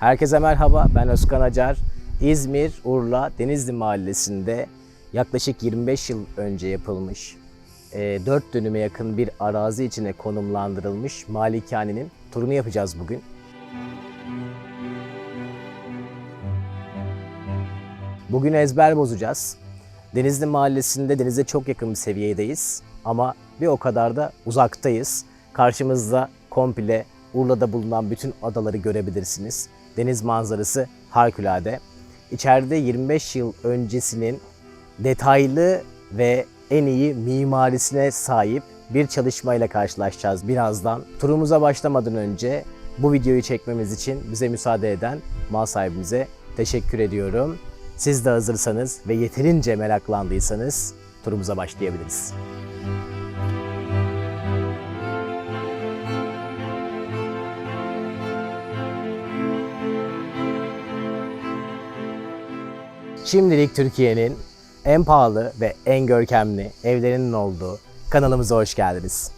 Herkese merhaba, ben Özkan Acar. İzmir, Urla, Denizli Mahallesi'nde yaklaşık 25 yıl önce yapılmış, 4 dönüme yakın bir arazi içine konumlandırılmış malikanenin turunu yapacağız bugün. Bugün ezber bozacağız. Denizli Mahallesi'nde denize çok yakın bir seviyedeyiz ama bir o kadar da uzaktayız. Karşımızda komple Urla'da bulunan bütün adaları görebilirsiniz. Deniz manzarası harikulade. İçeride 25 yıl öncesinin detaylı ve en iyi mimarisine sahip bir çalışmayla karşılaşacağız birazdan. Turumuza başlamadan önce bu videoyu çekmemiz için bize müsaade eden mal sahibimize teşekkür ediyorum. Siz de hazırsanız ve yeterince meraklandıysanız turumuza başlayabiliriz. Şimdilik Türkiye'nin en pahalı ve en görkemli evlerinin olduğu kanalımıza hoş geldiniz.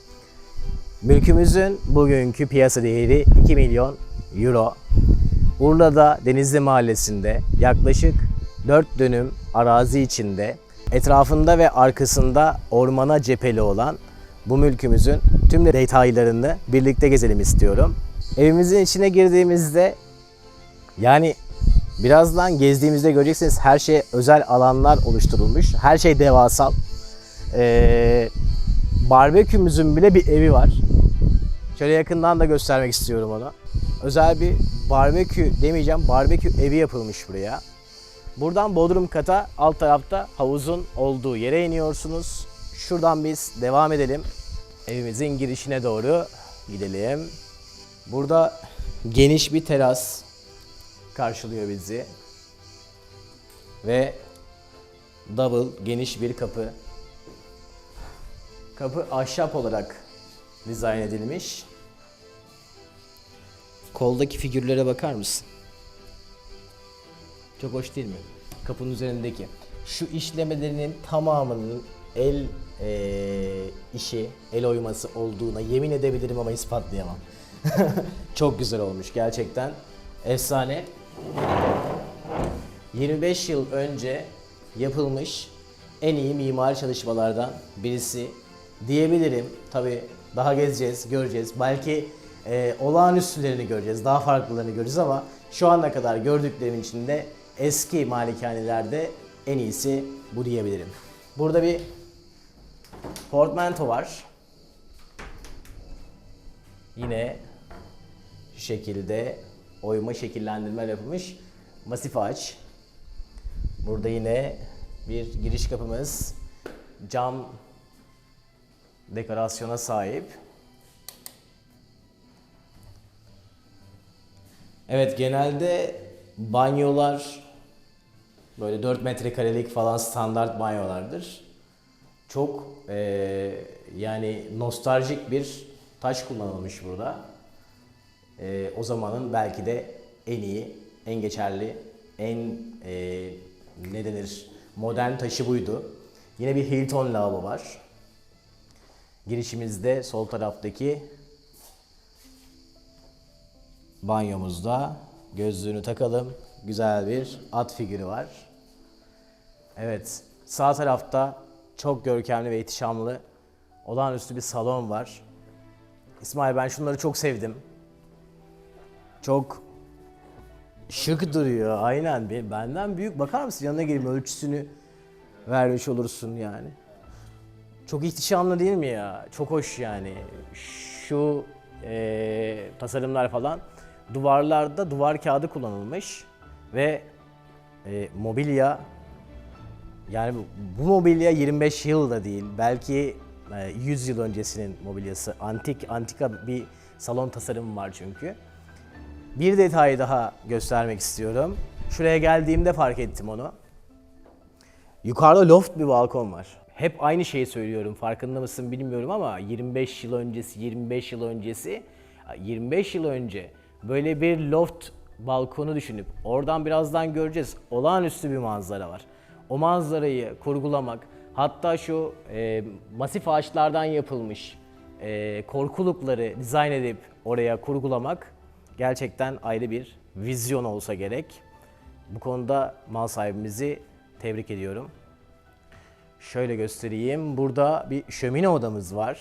Mülkümüzün bugünkü piyasa değeri 2 milyon euro. Urla'da Denizli Mahallesi'nde yaklaşık 4 dönüm arazi içinde etrafında ve arkasında ormana cepheli olan bu mülkümüzün tüm detaylarını birlikte gezelim istiyorum. Evimizin içine girdiğimizde yani birazdan gezdiğimizde göreceksiniz her şey özel alanlar oluşturulmuş. Her şey devasal. Ee, barbekümüzün bile bir evi var. Şöyle yakından da göstermek istiyorum onu. Özel bir barbekü demeyeceğim, barbekü evi yapılmış buraya. Buradan Bodrum kata alt tarafta havuzun olduğu yere iniyorsunuz. Şuradan biz devam edelim. Evimizin girişine doğru gidelim. Burada geniş bir teras karşılıyor bizi. Ve double geniş bir kapı. Kapı ahşap olarak dizayn edilmiş. Koldaki figürlere bakar mısın? Çok hoş değil mi? Kapının üzerindeki. Şu işlemelerinin tamamının el eee, işi, el oyması olduğuna yemin edebilirim ama ispatlayamam. Çok güzel olmuş gerçekten. Efsane. 25 yıl önce yapılmış en iyi mimari çalışmalardan birisi diyebilirim. Tabi daha gezeceğiz, göreceğiz. Belki e, olağanüstülerini göreceğiz, daha farklılarını göreceğiz ama şu ana kadar gördüklerimin içinde eski malikanelerde en iyisi bu diyebilirim. Burada bir portmanto var. Yine şu şekilde oyma şekillendirme yapılmış masif ağaç. Burada yine bir giriş kapımız cam dekorasyona sahip. Evet genelde banyolar böyle 4 metrekarelik falan standart banyolardır. Çok eee, yani nostaljik bir taş kullanılmış burada. Eee, o zamanın belki de en iyi, en geçerli, en eee, ne denir modern taşı buydu. Yine bir Hilton lavabo var. Girişimizde sol taraftaki banyomuzda gözlüğünü takalım. Güzel bir at figürü var. Evet, sağ tarafta çok görkemli ve ihtişamlı olağanüstü bir salon var. İsmail ben şunları çok sevdim. Çok şık duruyor aynen. Benden büyük bakar mısın? Yanına geleyim ölçüsünü vermiş olursun yani. Çok ihtişamlı değil mi ya? Çok hoş yani. Şu eee, tasarımlar falan. Duvarlarda duvar kağıdı kullanılmış ve eee, mobilya yani bu, bu mobilya 25 yıl da değil. Belki e, 100 yıl öncesinin mobilyası. Antik antika bir salon tasarımı var çünkü. Bir detayı daha göstermek istiyorum. Şuraya geldiğimde fark ettim onu. Yukarıda loft bir balkon var. Hep aynı şeyi söylüyorum. Farkında mısın bilmiyorum ama 25 yıl öncesi, 25 yıl öncesi, 25 yıl önce böyle bir loft balkonu düşünüp oradan birazdan göreceğiz. Olağanüstü bir manzara var. O manzarayı kurgulamak, hatta şu e, masif ağaçlardan yapılmış e, korkulukları dizayn edip oraya kurgulamak gerçekten ayrı bir vizyon olsa gerek. Bu konuda mal sahibimizi tebrik ediyorum. Şöyle göstereyim. Burada bir şömine odamız var.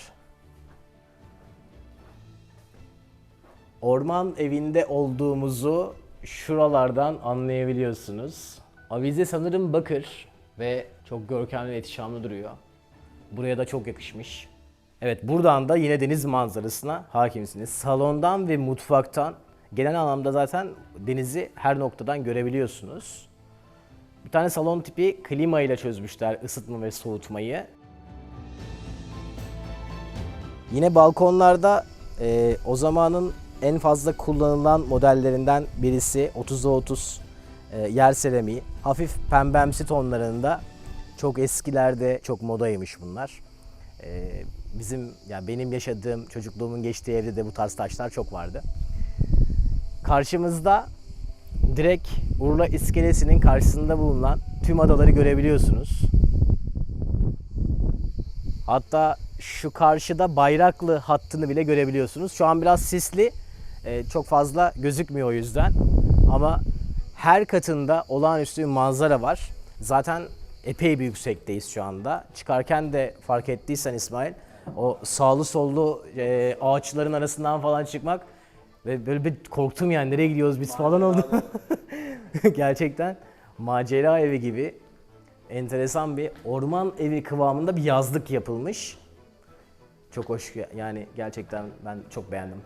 Orman evinde olduğumuzu şuralardan anlayabiliyorsunuz. Avize sanırım bakır ve çok görkemli ve ihtişamlı duruyor. Buraya da çok yakışmış. Evet buradan da yine deniz manzarasına hakimsiniz. Salondan ve mutfaktan genel anlamda zaten denizi her noktadan görebiliyorsunuz. Bir tane salon tipi klima ile çözmüşler ısıtma ve soğutmayı. Yine balkonlarda e, o zamanın en fazla kullanılan modellerinden birisi 30'a 30 e, yer seramiği. Hafif pembemsi tonlarında çok eskilerde çok modaymış bunlar. E, bizim yani benim yaşadığım çocukluğumun geçtiği evde de bu tarz taşlar çok vardı. Karşımızda direkt Urla iskelesinin karşısında bulunan tüm adaları görebiliyorsunuz. Hatta şu karşıda Bayraklı hattını bile görebiliyorsunuz. Şu an biraz sisli, e, çok fazla gözükmüyor o yüzden. Ama her katında olağanüstü bir manzara var. Zaten epey bir yüksekteyiz şu anda. Çıkarken de fark ettiysen İsmail, o sağlı sollu e, ağaçların arasından falan çıkmak ve böyle bir korktum yani nereye gidiyoruz biz falan oldu. Gerçekten macera evi gibi enteresan bir orman evi kıvamında bir yazlık yapılmış. Çok hoş yani gerçekten ben çok beğendim.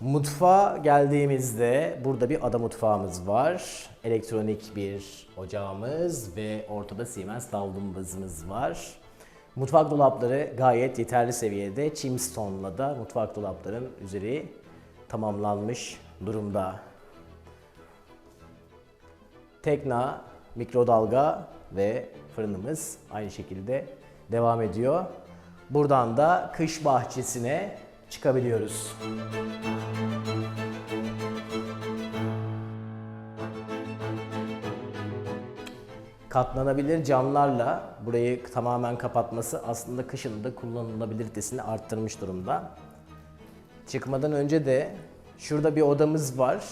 Mutfağa geldiğimizde burada bir ada mutfağımız var. Elektronik bir ocağımız ve ortada Siemens davlumbazımız var. Mutfak dolapları gayet yeterli seviyede. Chimstone'la da mutfak dolapların üzeri tamamlanmış durumda. Tekna, mikrodalga ve fırınımız aynı şekilde devam ediyor. Buradan da kış bahçesine çıkabiliyoruz. Katlanabilir camlarla burayı tamamen kapatması aslında kışın da kullanılabilitesini arttırmış durumda. Çıkmadan önce de şurada bir odamız var.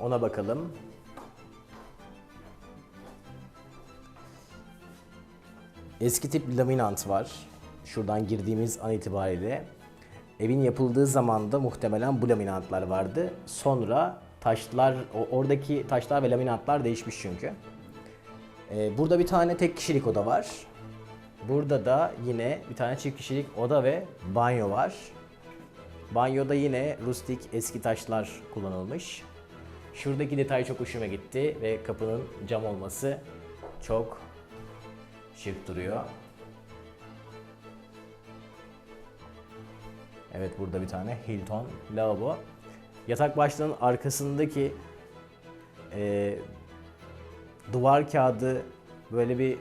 Ona bakalım. Eski tip laminant var. Şuradan girdiğimiz an itibariyle. Evin yapıldığı zaman da muhtemelen bu laminantlar vardı. Sonra taşlar, oradaki taşlar ve laminatlar değişmiş çünkü. Ee, burada bir tane tek kişilik oda var. Burada da yine bir tane çift kişilik oda ve banyo var. Banyoda yine rustik eski taşlar kullanılmış. Şuradaki detay çok hoşuma gitti ve kapının cam olması çok şık duruyor. Evet burada bir tane Hilton lavabo. Yatak başlığının arkasındaki eee, duvar kağıdı böyle bir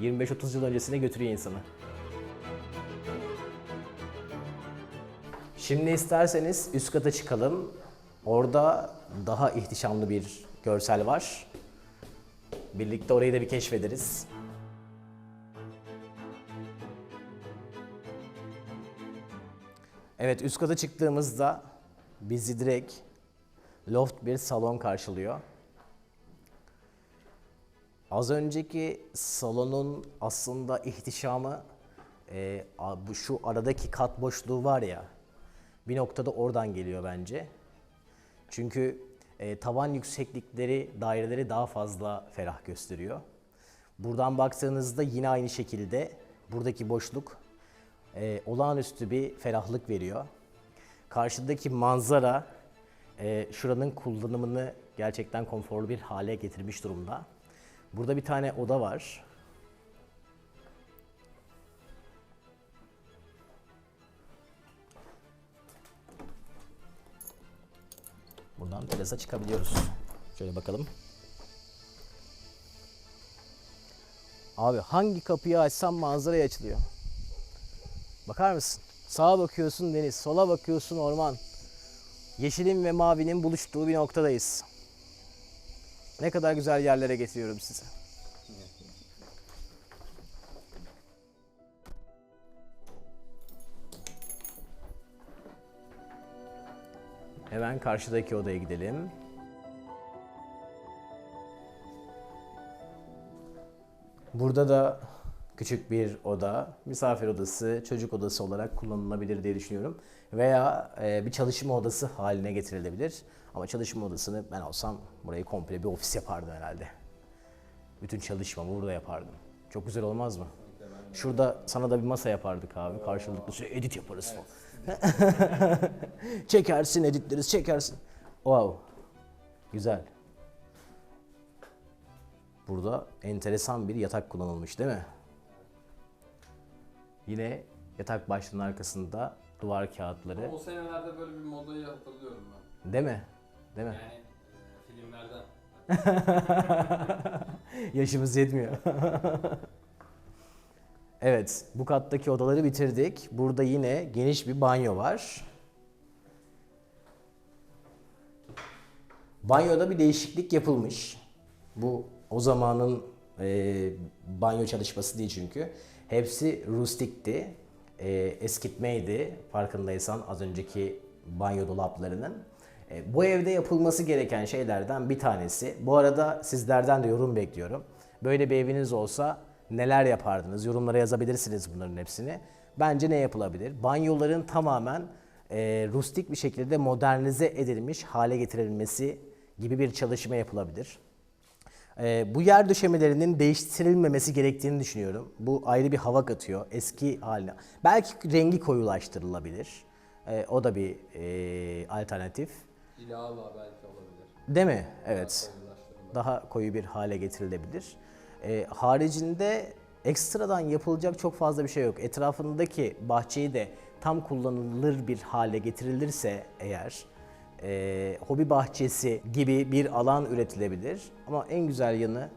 25-30 yıl öncesine götürüyor insanı. Şimdi isterseniz üst kata çıkalım. Orada daha ihtişamlı bir görsel var. Birlikte orayı da bir keşfederiz. Evet üst kata çıktığımızda bizi direkt loft bir salon karşılıyor. Az önceki salonun aslında ihtişamı e, bu şu aradaki kat boşluğu var ya bir noktada oradan geliyor bence. Çünkü e, tavan yükseklikleri daireleri daha fazla ferah gösteriyor. Buradan baktığınızda yine aynı şekilde buradaki boşluk e, olağanüstü bir ferahlık veriyor. Karşıdaki manzara e, şuranın kullanımını gerçekten konforlu bir hale getirmiş durumda. Burada bir tane oda var. Buradan terasa çıkabiliyoruz. Şöyle bakalım. Abi hangi kapıyı açsam manzaraya açılıyor. Bakar mısın? Sağa bakıyorsun deniz, sola bakıyorsun orman. Yeşilin ve mavinin buluştuğu bir noktadayız. Ne kadar güzel yerlere getiriyorum sizi. Hemen karşıdaki odaya gidelim. Burada da küçük bir oda, misafir odası, çocuk odası olarak kullanılabilir diye düşünüyorum. Veya e, bir çalışma odası haline getirilebilir. Ama çalışma odasını ben olsam burayı komple bir ofis yapardım herhalde. Bütün çalışmamı burada yapardım. Çok güzel olmaz mı? Şurada sana da bir masa yapardık abi. Karşılıklı şey edit yaparız falan. çekersin, editleriz, çekersin. Wow. Güzel. Burada enteresan bir yatak kullanılmış değil mi? Yine yatak başlığının arkasında duvar kağıtları. O senelerde böyle bir modayı hatırlıyorum ben. Değil mi? Değil mi? Yani e, filmlerden. Yaşımız yetmiyor. evet, bu kattaki odaları bitirdik. Burada yine geniş bir banyo var. Banyoda bir değişiklik yapılmış. Bu o zamanın e, banyo çalışması değil çünkü. Hepsi rustikti. E, eskitmeydi farkındaysan az önceki banyo dolaplarının. E, bu evde yapılması gereken şeylerden bir tanesi. Bu arada sizlerden de yorum bekliyorum. Böyle bir eviniz olsa neler yapardınız? Yorumlara yazabilirsiniz bunların hepsini. Bence ne yapılabilir? Banyoların tamamen e, rustik bir şekilde modernize edilmiş hale getirilmesi gibi bir çalışma yapılabilir. Ee, bu yer döşemelerinin değiştirilmemesi gerektiğini düşünüyorum. Bu ayrı bir hava katıyor eski haline. Belki rengi koyulaştırılabilir. Ee, o da bir e, alternatif. İlava belki olabilir. Değil mi? Evet. Daha koyu bir hale getirilebilir. Ee, haricinde ekstradan yapılacak çok fazla bir şey yok. Etrafındaki bahçeyi de tam kullanılır bir hale getirilirse eğer e, hobi bahçesi gibi bir alan üretilebilir. Ama en güzel yanı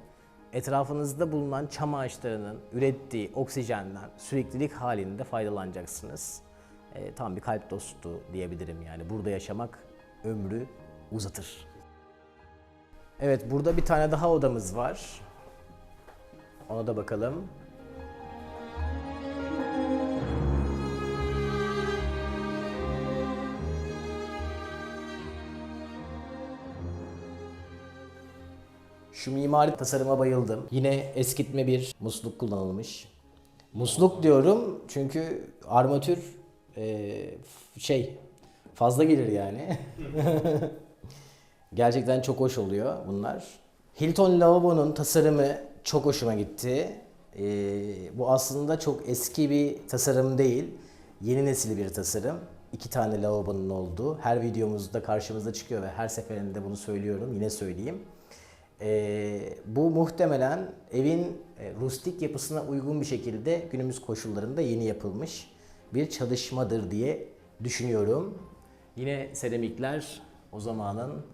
etrafınızda bulunan çam ağaçlarının ürettiği oksijenden süreklilik halinde faydalanacaksınız. E, tam bir kalp dostu diyebilirim yani. Burada yaşamak ömrü uzatır. Evet burada bir tane daha odamız var. Ona da bakalım. Şu mimari tasarıma bayıldım. Yine eskitme bir musluk kullanılmış. Musluk diyorum çünkü armatür eee, şey fazla gelir yani. Gerçekten çok hoş oluyor bunlar. Hilton lavabonun tasarımı çok hoşuma gitti. Ee, bu aslında çok eski bir tasarım değil. Yeni nesil bir tasarım. İki tane lavabonun olduğu. Her videomuzda karşımıza çıkıyor ve her seferinde bunu söylüyorum. Yine söyleyeyim. Ee, bu muhtemelen evin e, rustik yapısına uygun bir şekilde günümüz koşullarında yeni yapılmış bir çalışmadır diye düşünüyorum. Yine seramikler o zamanın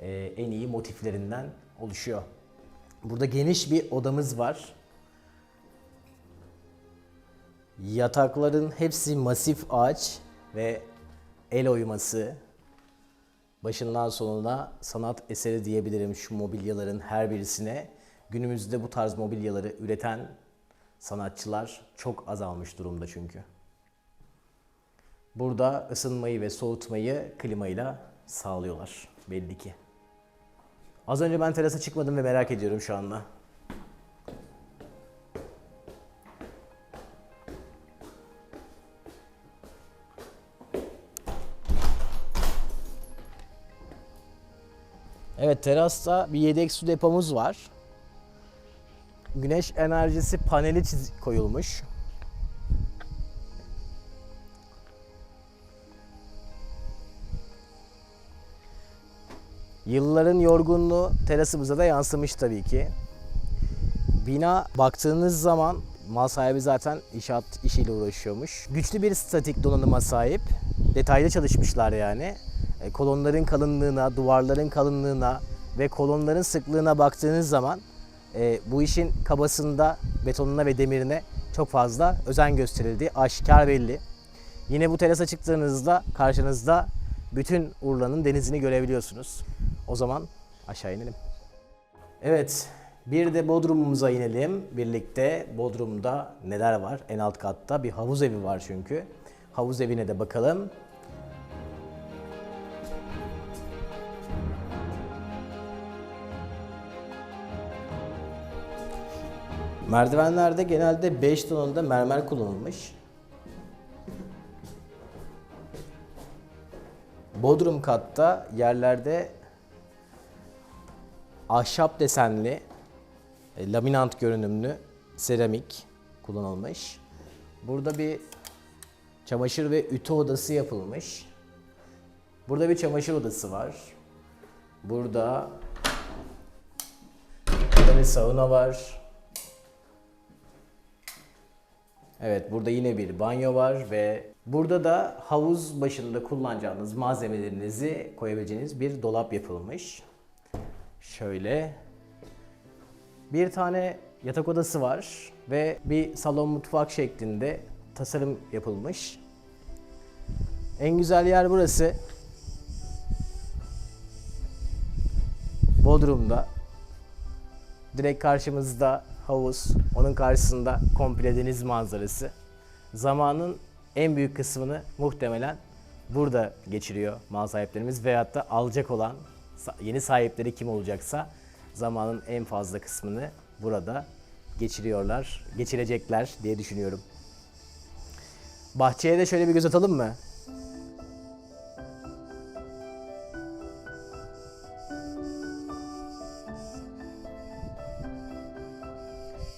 e, en iyi motiflerinden oluşuyor. Burada geniş bir odamız var. Yatakların hepsi masif ağaç ve el oyması. Başından sonuna sanat eseri diyebilirim şu mobilyaların her birisine. Günümüzde bu tarz mobilyaları üreten sanatçılar çok azalmış durumda çünkü. Burada ısınmayı ve soğutmayı klimayla sağlıyorlar belli ki. Az önce ben terasa çıkmadım ve merak ediyorum şu anda. Evet terasta bir yedek su depomuz var. Güneş enerjisi paneli çiz- koyulmuş. Yılların yorgunluğu terasımıza da yansımış tabii ki. Bina baktığınız zaman mal sahibi zaten inşaat işiyle uğraşıyormuş. Güçlü bir statik donanıma sahip. Detaylı çalışmışlar yani. E, kolonların kalınlığına, duvarların kalınlığına ve kolonların sıklığına baktığınız zaman e, bu işin kabasında, betonuna ve demirine çok fazla özen gösterildiği aşikar belli. Yine bu terasa çıktığınızda karşınızda bütün Urla'nın denizini görebiliyorsunuz. O zaman aşağı inelim. Evet, bir de Bodrum'umuza inelim. Birlikte Bodrum'da neler var? En alt katta bir havuz evi var çünkü. Havuz evine de bakalım. Merdivenlerde genelde 5 tonunda mermer kullanılmış. Bodrum katta yerlerde ahşap desenli, e, laminant görünümlü seramik kullanılmış. Burada bir çamaşır ve ütü odası yapılmış. Burada bir çamaşır odası var. Burada burada bir sauna var. Evet, burada yine bir banyo var ve burada da havuz başında kullanacağınız malzemelerinizi koyabileceğiniz bir dolap yapılmış. Şöyle bir tane yatak odası var ve bir salon mutfak şeklinde tasarım yapılmış. En güzel yer burası. Bodrum'da. Direkt karşımızda havuz, onun karşısında komple deniz manzarası. Zamanın en büyük kısmını muhtemelen burada geçiriyor mal sahiplerimiz veyahut da alacak olan yeni sahipleri kim olacaksa zamanın en fazla kısmını burada geçiriyorlar, geçirecekler diye düşünüyorum. Bahçeye de şöyle bir göz atalım mı?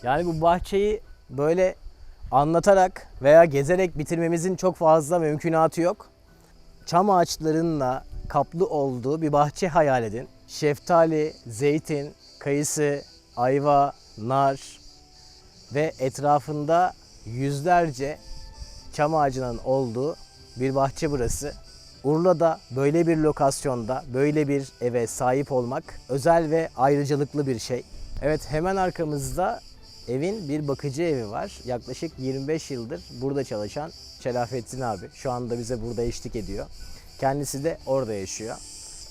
Yani bu bahçeyi böyle anlatarak veya gezerek bitirmemizin çok fazla mümkünatı yok. Çam ağaçlarınla kaplı olduğu bir bahçe hayal edin. Şeftali, zeytin, kayısı, ayva, nar ve etrafında yüzlerce çam ağacının olduğu bir bahçe burası. Urla'da böyle bir lokasyonda böyle bir eve sahip olmak özel ve ayrıcalıklı bir şey. Evet hemen arkamızda evin bir bakıcı evi var. Yaklaşık 25 yıldır burada çalışan Şerafettin abi. Şu anda bize burada eşlik ediyor. Kendisi de orada yaşıyor.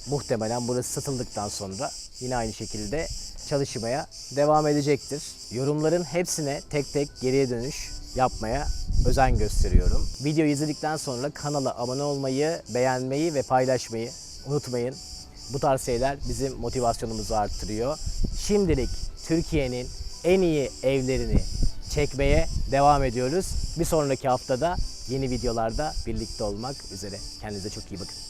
Muhtemelen burası satıldıktan sonra yine aynı şekilde çalışmaya devam edecektir. Yorumların hepsine tek tek geriye dönüş yapmaya özen gösteriyorum. Videoyu izledikten sonra kanala abone olmayı, beğenmeyi ve paylaşmayı unutmayın. Bu tarz şeyler bizim motivasyonumuzu arttırıyor. Şimdilik Türkiye'nin en iyi evlerini çekmeye devam ediyoruz. Bir sonraki haftada yeni videolarda birlikte olmak üzere. Kendinize çok iyi bakın.